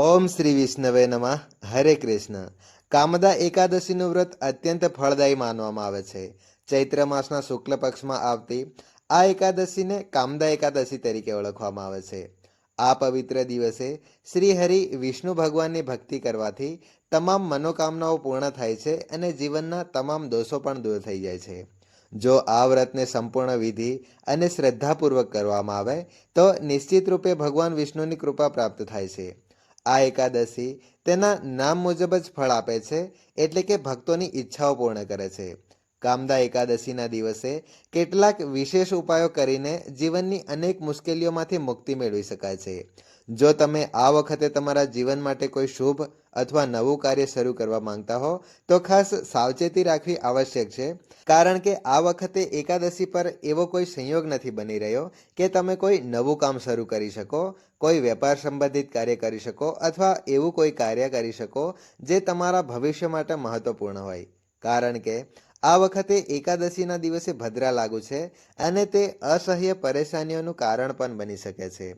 ઓમ શ્રી વિષ્ણવે નમઃ. હરે કૃષ્ણ. કામદા એકાદશીનું વ્રત અત્યંત ફળદાયી માનવામાં આવે છે. ચૈત્ર માસના શુક્લ પક્ષમાં આવતી આ એકાદશીને કામદા એકાદશી તરીકે ઓળખવામાં આવે છે. આ પવિત્ર દિવસે શ્રી હરિ વિષ્ણુ ભગવાનની ભક્તિ કરવાથી તમામ મનોકામનાઓ પૂર્ણ થાય છે અને જીવનના તમામ દોષો પણ દૂર થઈ જાય છે. જો આ વ્રતને સંપૂર્ણ વિધિ અને શ્રદ્ધાપૂર્વક કરવામાં આવે, તો નિશ્ચિત રૂપે ભગવાન વિષ્ણુની કૃપા પ્રાપ્ત થાય છે. આ એકાદશી તેના નામ મુજબ જ ફળ આપે છે, એટલે કે ભક્તોની ઈચ્છાઓ પૂર્ણ કરે છે. કામદા એકાદશીના દિવસે કેટલાક વિશેષ ઉપાયો કરીને જીવનની અનેક મુશ્કેલીઓમાંથી મુક્તિ મેળવી શકાય છે. જો તમે આ વખતે તમારા જીવન માટે કોઈ શુભ અથવા નવું કાર્ય શરૂ કરવા માંગતા હો, તો ખાસ સાવચેતી રાખવી આવશ્યક છે. કારણ કે આ વખતે એકાદશી પર એવો કોઈ સંયોગ નથી બની રહ્યો કે તમે કોઈ નવું કામ શરૂ કરી શકો, કોઈ વેપાર સંબંધિત કાર્ય કરી શકો અથવા એવું કોઈ કાર્ય કરી શકો જે તમારા ભવિષ્ય માટે મહત્વપૂર્ણ હોય. કારણ કે આ વખતે એકાદશીના દિવસે ભદ્રા લાગુ છે અને તે અસહ્ય પરેશાનીઓનું કારણ પણ બની શકે છે.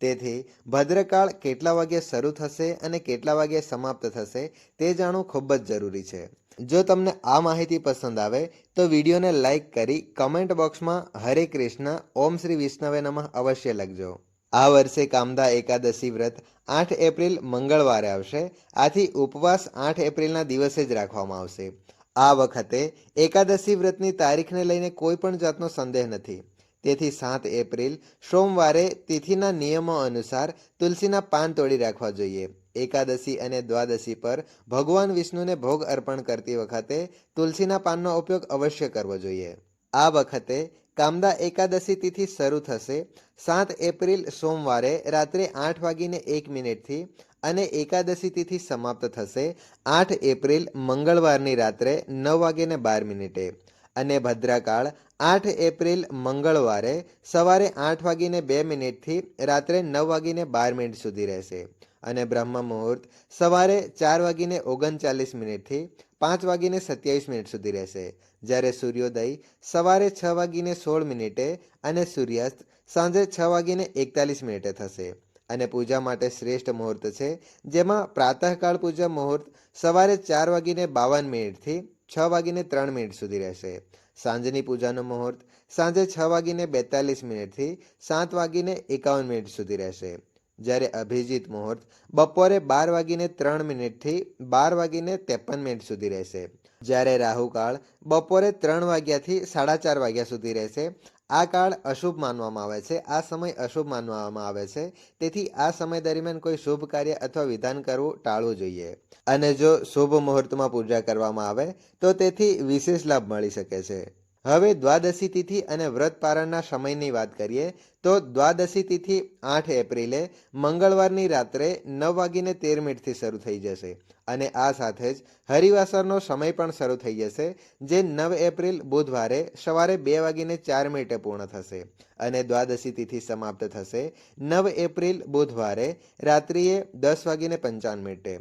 તેથી ભદ્રકાળ કેટલા વાગ્યે શરૂ થશે અને કેટલા વાગ્યે સમાપ્ત થશે તે જાણવું ખૂબ જ જરૂરી છે. જો તમને આ માહિતી પસંદ આવે, તો વિડીયોને લાઇક કરી કમેન્ટ બોક્સમાં હરે કૃષ્ણ, ઓમ શ્રી વિષ્ણવે નમઃ અવશ્ય લખજો. આ વર્ષે કામદા એકાદશી વ્રત આઠ એપ્રિલ મંગળવારે આવશે. આથી ઉપવાસ આઠ એપ્રિલના દિવસે જ રાખવામાં આવશે. આ વખતે એકાદશી વ્રતની તારીખને લઈને કોઈ પણ જાતનો સંદેહ નથી. તેથી સાત એપ્રિલ, સોમવારે તિથિના નિયમો અનુસાર તુલસીના પાન તોડી રાખવા જોઈએ. એકાદશી અને દ્વાદશી પર ભગવાન વિષ્ણુને ભોગ અર્પણ કરતી વખતે તુલસીના પાનનો ઉપયોગ અવશ્ય કરવો જોઈએ. આ વખતે કામદા એકાદશી તિથિ શરૂ થશે. સાત એપ્રિલ, સોમવારે રાત્રે આઠ વાગીને એક મિનિટથી અને એકાદશી તિથિ સમાપ્ત થશે. આઠ એપ્રિલ, મંગળવારની રાત્રે નવ વાગીને બાર મિનિટે. અને ભદ્રાકાળ આઠ એપ્રિલ મંગળવારે સવારે આઠ વાગીને બે મિનિટથી રાત્રે નવ વાગીને બાર મિનિટ સુધી રહેશે અને બ્રહ્મ મુહૂર્ત સવારે ચાર વાગીને ઓગણચાલીસ મિનિટથી પાંચ વાગીને સત્યાવીસ મિનિટ સુધી રહેશે. જ્યારે સૂર્યોદય સવારે છ વાગીને સોળ મિનિટે અને સૂર્યાસ્ત સાંજે છ વાગીને એકતાલીસ મિનિટે થશે. અને પૂજા માટે શ્રેષ્ઠ મુહૂર્ત છે, જેમાં પ્રાતઃકાળ પૂજા મુહૂર્ત સવારે ચાર વાગીને બાવન મિનિટથી છ વાગીને ત્રણ મિનિટ સુધી રહેશે. સાંજની પૂજાનો મુહૂર્ત સાંજે છ વાગીને બેતાલીસ મિનિટથી સાત વાગીને એકાવન મિનિટ સુધી રહેશે. જ્યારે અભિજીત મુહૂર્ત બપોરે બાર વાગીને ત્રણ મિનિટથી બાર વાગીને ત્રેપન મિનિટ સુધી રહેશે. જ્યારે રાહુકાળ બપોરે ત્રણ વાગ્યાથી સાડા ચાર વાગ્યા સુધી રહેશે. આ કાળ અશુભ માનવામાં આવે છે. આ સમય અશુભ માનવામાં આવે છે. તેથી આ સમય દરમિયાન કોઈ શુભ કાર્ય અથવા વિધાન કરવું ટાળવું જોઈએ. અને જો શુભ મુહૂર્તમાં પૂજા કરવામાં આવે, તો તેથી વિશેષ લાભ મળી શકે છે. હવે દ્વાદશી તિથિ અને વ્રત પારણના સમયની વાત કરીએ, તો દ્વાદશી તિથિ આઠ એપ્રિલે મંગળવારની રાત્રે નવ વાગીને તેર મિનિટથી શરૂ થઈ જશે અને આ સાથે જ હરિવાસરનો સમય પણ શરૂ થઈ જશે, જે નવ એપ્રિલ બુધવારે સવારે બે વાગીને ચાર મિનિટે પૂર્ણ થશે અને દ્વાદશી તિથિ સમાપ્ત થશે નવ એપ્રિલ બુધવારે રાત્રિએ દસ વાગીને પંચાવન મિનિટે.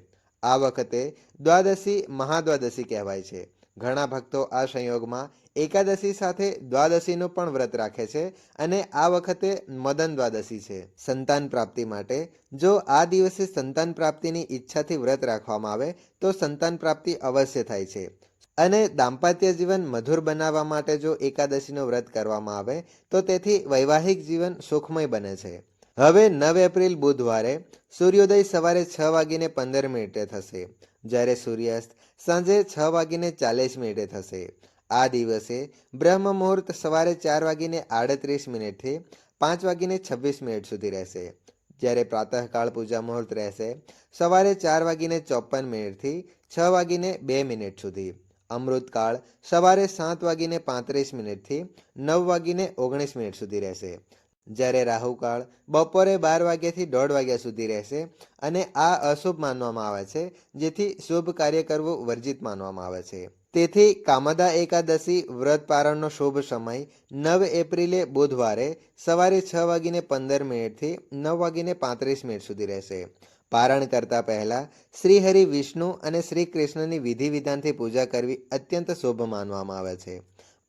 આ વખતે દ્વાદશી મહાદ્વાદશી કહેવાય છે. ઘણા ભક્તો આ સંયોગમાં એકાદશી સાથે દ્વાદશીનું પણ વ્રત રાખે છે અને આ વખતે મદન દ્વાદશી છે. સંતાન પ્રાપ્તિ માટે જો આ દિવસે સંતાન પ્રાપ્તિની ઈચ્છાથી વ્રત રાખવામાં આવે, તો સંતાન પ્રાપ્તિ અવશ્ય થાય છે. અને દાંપત્ય જીવન મધુર બનાવવા માટે જો એકાદશીનું વ્રત કરવામાં આવે, તો તેથી વૈવાહિક જીવન સુખમય બને છે. હવે નવ એપ્રિલ બુધવારે સૂર્યોદય સવારે છ વાગીને પંદર મિનિટે થશે. જ્યારે સૂર્યાસ્ત સાંજે છ વાગીને ચાલીસ મિનિટે થશે. આ દિવસે બ્રહ્મ મુહૂર્ત સવારે ચાર વાગીને આડત્રીસ મિનિટથી પાંચ વાગીને છવ્વીસ મિનિટ સુધી રહેશે. જ્યારે પ્રાતઃકાળ પૂજા મુહૂર્ત રહેશે, સવારે ચાર વાગીને ચોપન મિનિટથી છ વાગીને બે મિનિટ સુધી. અમૃતકાળ સવારે સાત વાગીને પાંત્રીસ મિનિટથી નવ વાગીને ઓગણીસ મિનિટ સુધી રહેશે. જ્યારે રાહુકાળ બપોરે બાર વાગ્યાથી દોઢ વાગ્યા સુધી રહેશે અને આ અશુભ માનવામાં આવે છે, જેથી શુભ કાર્ય કરવું વર્જિત માનવામાં આવે છે. તેથી કામદા એકાદશી વ્રત પારણનો શુભ સમય નવ એપ્રિલે બુધવારે સવારે છ વાગીને પંદર મિનિટથી નવ વાગીને પાંત્રીસ મિનિટ સુધી રહેશે. પારણ કરતા પહેલા શ્રી હરિ વિષ્ણુ અને શ્રી કૃષ્ણની વિધિ વિધાનથી પૂજા કરવી અત્યંત શુભ માનવામાં આવે છે.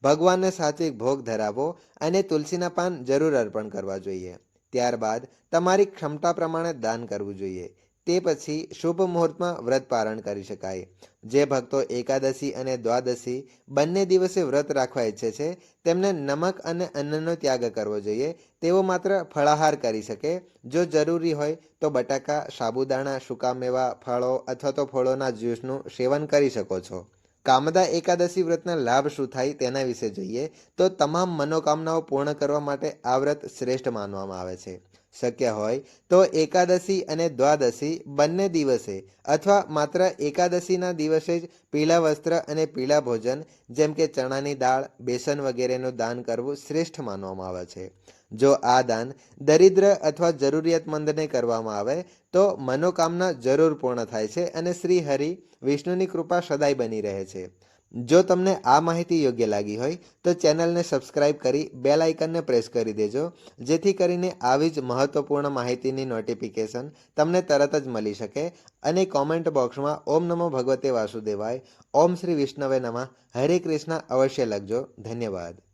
ભગવાનને સાત્વિક ભોગ ધરાવો અને તુલસીના પાન જરૂર અર્પણ કરવા જોઈએ. ત્યારબાદ તમારી ક્ષમતા પ્રમાણે દાન કરવું જોઈએ. તે પછી શુભ મુહૂર્તમાં વ્રત પારણ કરી શકાય. જે ભક્તો એકાદશી અને દ્વાદશી બંને દિવસે વ્રત રાખવા ઈચ્છે છે, તેમને નમક અને અન્નનો ત્યાગ કરવો જોઈએ. તેઓ માત્ર ફળાહાર કરી શકે. જો જરૂરી હોય તો બટાકા, સાબુદાણા, સૂકા મેવા, ફળો અથવા તો ફળોના જ્યુસનું સેવન કરી શકો છો. કામદા એકાદશી વ્રતના લાભ શું થાય તેના વિશે જોઈએ તો તમામ મનોકામનાઓ પૂર્ણ કરવા માટે આ વ્રત શ્રેષ્ઠ માનવામાં આવે છે. શક્ય હોય તો એકાદશી અને દ્વાદશી બંને દિવસે અથવા માત્ર એકાદશીના દિવસે જ પીળા વસ્ત્ર અને પીળા ભોજન, જેમ કે ચણાની દાળ, બેસન વગેરેનું દાન કરવું શ્રેષ્ઠ માનવામાં આવે છે. જો આ દાન દરિદ્ર અથવા જરૂરિયાતમંદને કરવામાં આવે, તો મનોકામના જરૂર પૂર્ણ થાય છે અને શ્રી હરિ વિષ્ણુની કૃપા સદાય બની રહે છે. જો તમને આ માહિતી યોગ્ય લાગી હોય, તો ચેનલને સબસ્ક્રાઇબ કરી બેલ આઇકનને પ્રેસ કરી દેજો, જેથી કરીને આવી જ મહત્વપૂર્ણ માહિતીની નોટિફિકેશન તમને તરત જ મળી શકે અને કોમેન્ટ બોક્સમાં ઓમ નમો ભગવતે વાસુદેવાય, ઓમ શ્રી વિષ્ણવે નમઃ, હરે કૃષ્ણ અવશ્ય લખજો. ધન્યવાદ.